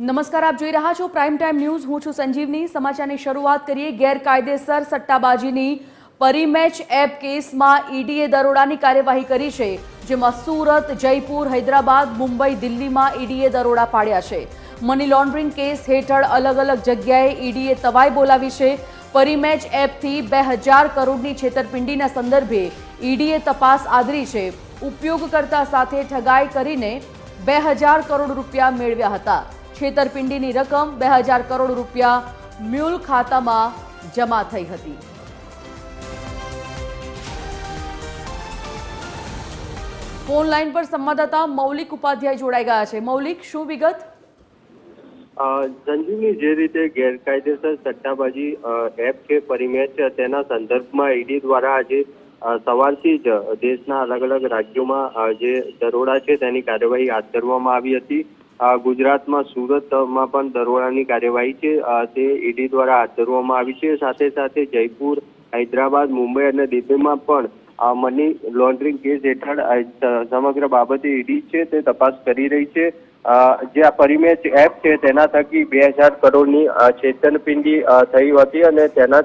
નમસ્કાર, આપ જોઈ રહ્યા છો પ્રાઇમ ટાઈમ ન્યૂઝ હું છું સંજીવની. સમાચારની શરૂઆત કરીએ. ગેરકાયદેસર સટ્ટાબાજીની પરિમેચ એપ કેસમાં ઈડીએ દરોડાની કાર્યવાહી કરી છે, જેમાં સુરત, જયપુર, હૈદરાબાદ, મુંબઈ, દિલ્હીમાં ઈડીએ દરોડા પાડ્યા છે. મની લોન્ડરિંગ કેસ હેઠળ અલગ અલગ જગ્યાએ ઈડીએ તવાઈ બોલાવી છે. પરિમેચ એપથી બે હજાર કરોડની છેતરપિંડીના સંદર્ભે ઈડીએ તપાસ આદરી છે. ઉપયોગકર્તા સાથે ઠગાઈ કરીને બે હજાર કરોડ રૂપિયા મેળવ્યા હતા. છેતરપિંડીની રકમ બે હજાર કરોડ રૂપિયા મ્યુલ ખાતામાં જમા થઈ હતી. ફોન લાઈન પર સંવાદદાતા મૌલિક ઉપાધ્યાય જોડાઈ ગયા છે. મૌલિક, શું વિગત? સંજીવની જે રીતે ગેરકાયદેસર સટ્ટાબાજી એપ છે પરિમેચ તેના સંદર્ભમાં ઈડી દ્વારા આજે સવારથી જ દેશના અલગ અલગ રાજ્યોમાં જે દરોડા છે તેની કાર્યવાહી હાથ ધરવામાં આવી હતી. ગુજરાતમાં સુરતમાં પણ દરોડાની કાર્યવાહી છે. તે ઈડી દ્વારા હાથ ધરવામાં આવી છે. સાથે સાથે જયપુર, હૈદરાબાદ, મુંબઈ અને દિલ્હીમાં પણ મની લોન્ડરિંગ કેસ હેઠળ સમગ્ર બાબતે ઈડી છે તે તપાસ કરી રહી છે. જે આ પરિમેચ એપ છે તેના થકી બે હજાર કરોડની છેતરપિંડી થઈ હતી અને તેના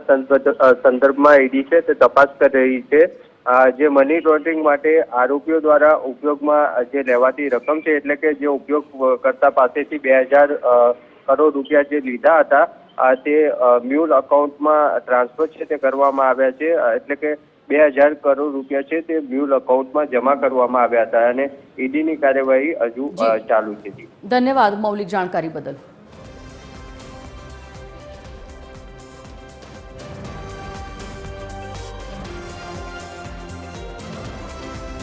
સંદર્ભમાં ઈડી છે તે તપાસ કરી રહી છે. જે મની લોન્ડરિંગ માટે આરોપીઓ દ્વારા ઉપયોગમાં જે લેવાતી રકમ છે એટલે કે જે ઉપયોગ કરતા પાસેથી બે હજાર કરોડ રૂપિયા જે લીધા હતા તે મ્યુલ અકાઉન્ટમાં ટ્રાન્સફર છે તે કરવામાં આવ્યા છે એટલે કે બે હજાર કરોડ રૂપિયા છે તે મ્યુલ અકાઉન્ટમાં જમા કરવામાં આવ્યા હતા અને ઈડીની કાર્યવાહી હજુ ચાલુ છે. ધન્યવાદ મૌલિક જાણકારી બદલ.